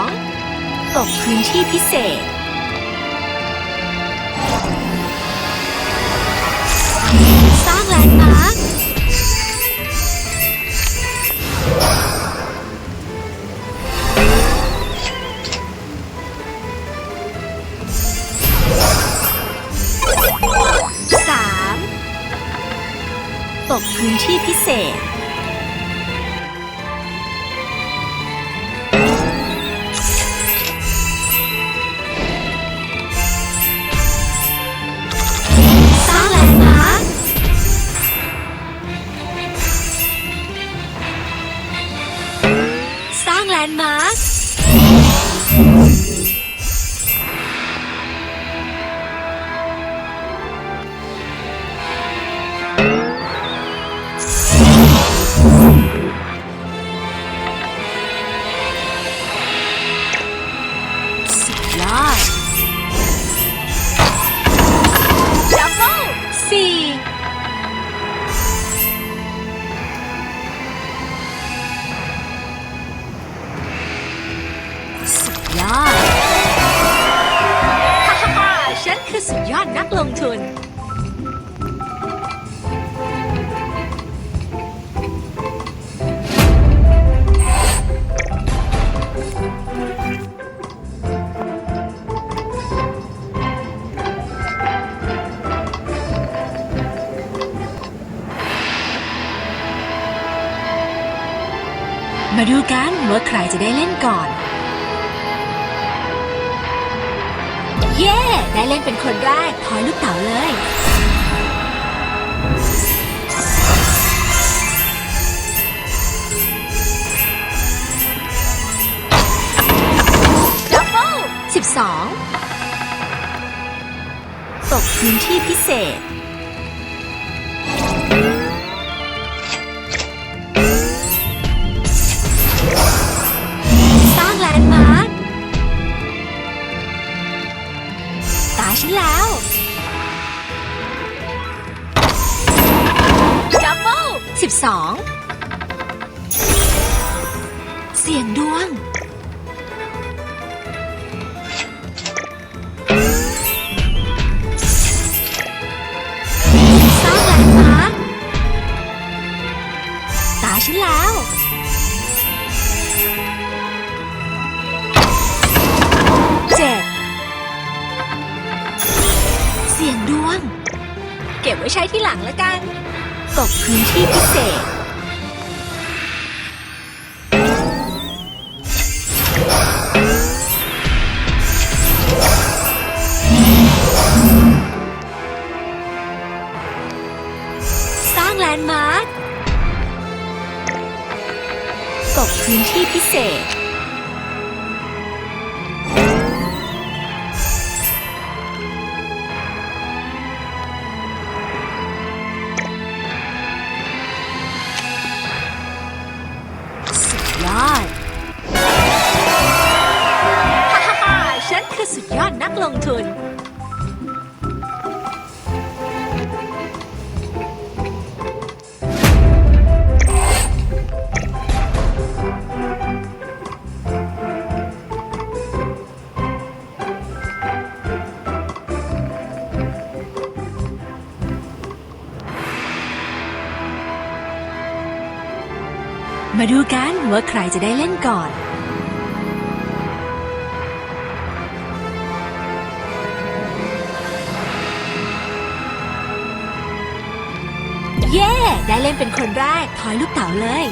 องตกพื้นที่พิเศษ สร้างแลนด์มาร์คตกพื้นที่พิเศษ ร้างแลนด์มาร์ค กันว่าใครจะได้เล่นก่อน เย้ ได้เล่นเป็นคนแรกทอยลูกเต๋าเลย ดับเบิลสิบสองตกพื้นที่พิเศษ ลังแล้วกันตกพื้นที่พิเศษ สร้างแลนด์มาร์คตกพื้นที่พิเศษ มาดูกันว่าใครจะได้เล่นก่อน เย้ ได้เล่นเป็นคนแรก ทอยลูกเต๋าเลย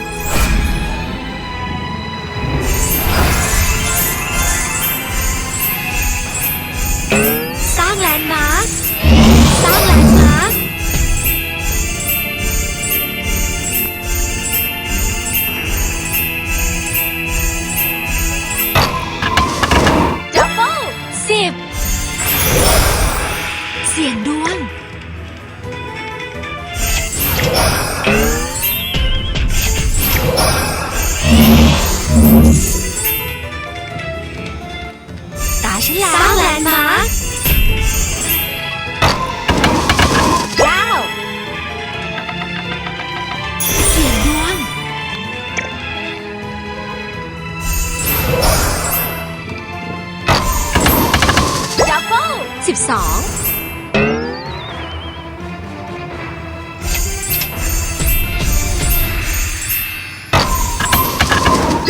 12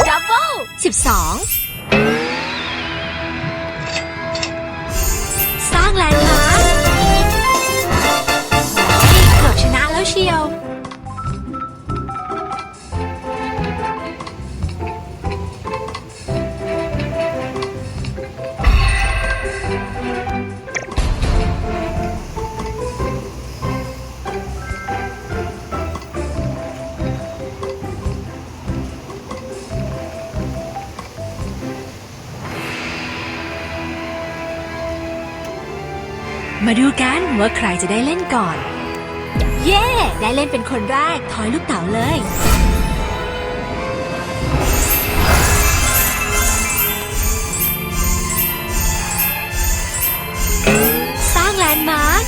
ดับเบิล12 มาดูกันว่าใครจะได้เล่นก่อน เย่ได้เล่นเป็นคนแรกทอยลูกเต๋าเลย สร้างแลนด์มาร์ค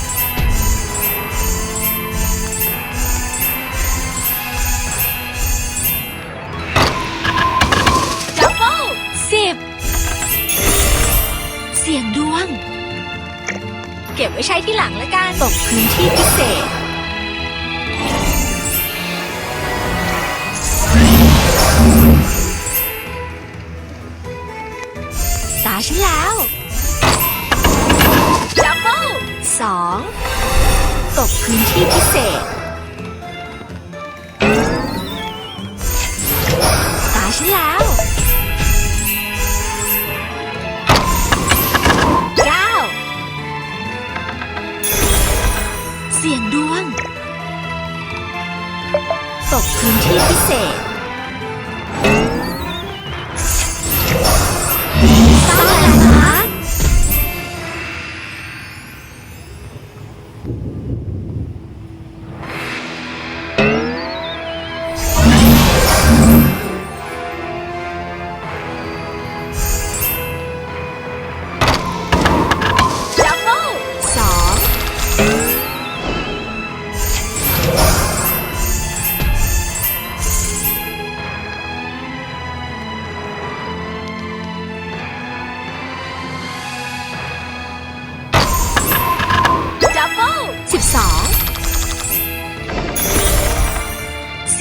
หลังละกันตกพื้นที่พิเศษ ตาฉันแล้วดับเบิลสองตกพื้นที่พิเศษ เสี่ยงดวง ตกพื้นที่พิเศษ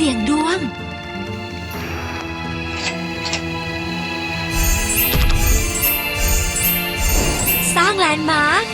สี่ยงดวง สร้างแลนด์มาร์ค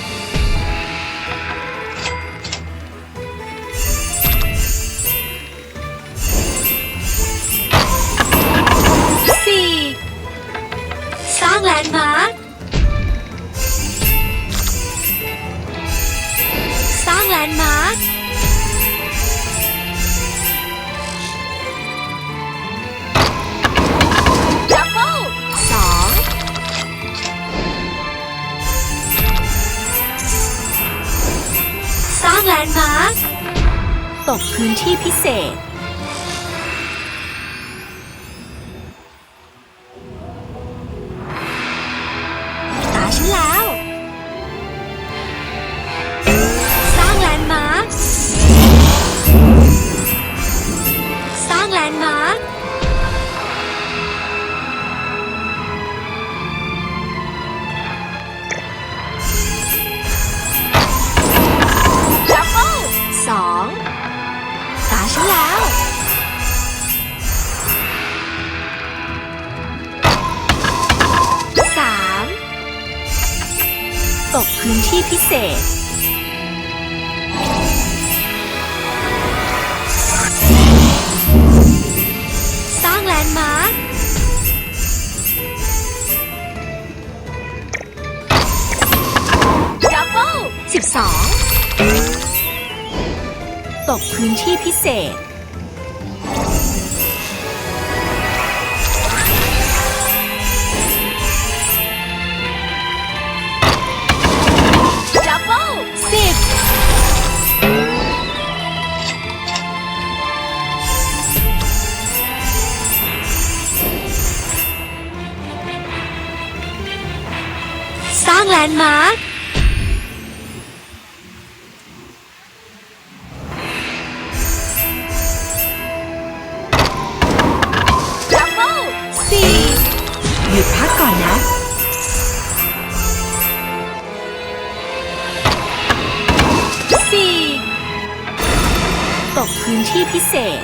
ตกพื้นที่พิเศษ ตกพื้นที่พิเศษ สร้างแลนด์มาร์คดับเบิลสิบสองตกพื้นที่พิเศษ สร้างแลนด์มาร์คดับเบิลสี่หยุดพักก่อนนะ สี่ตกพื้นที่พิเศษ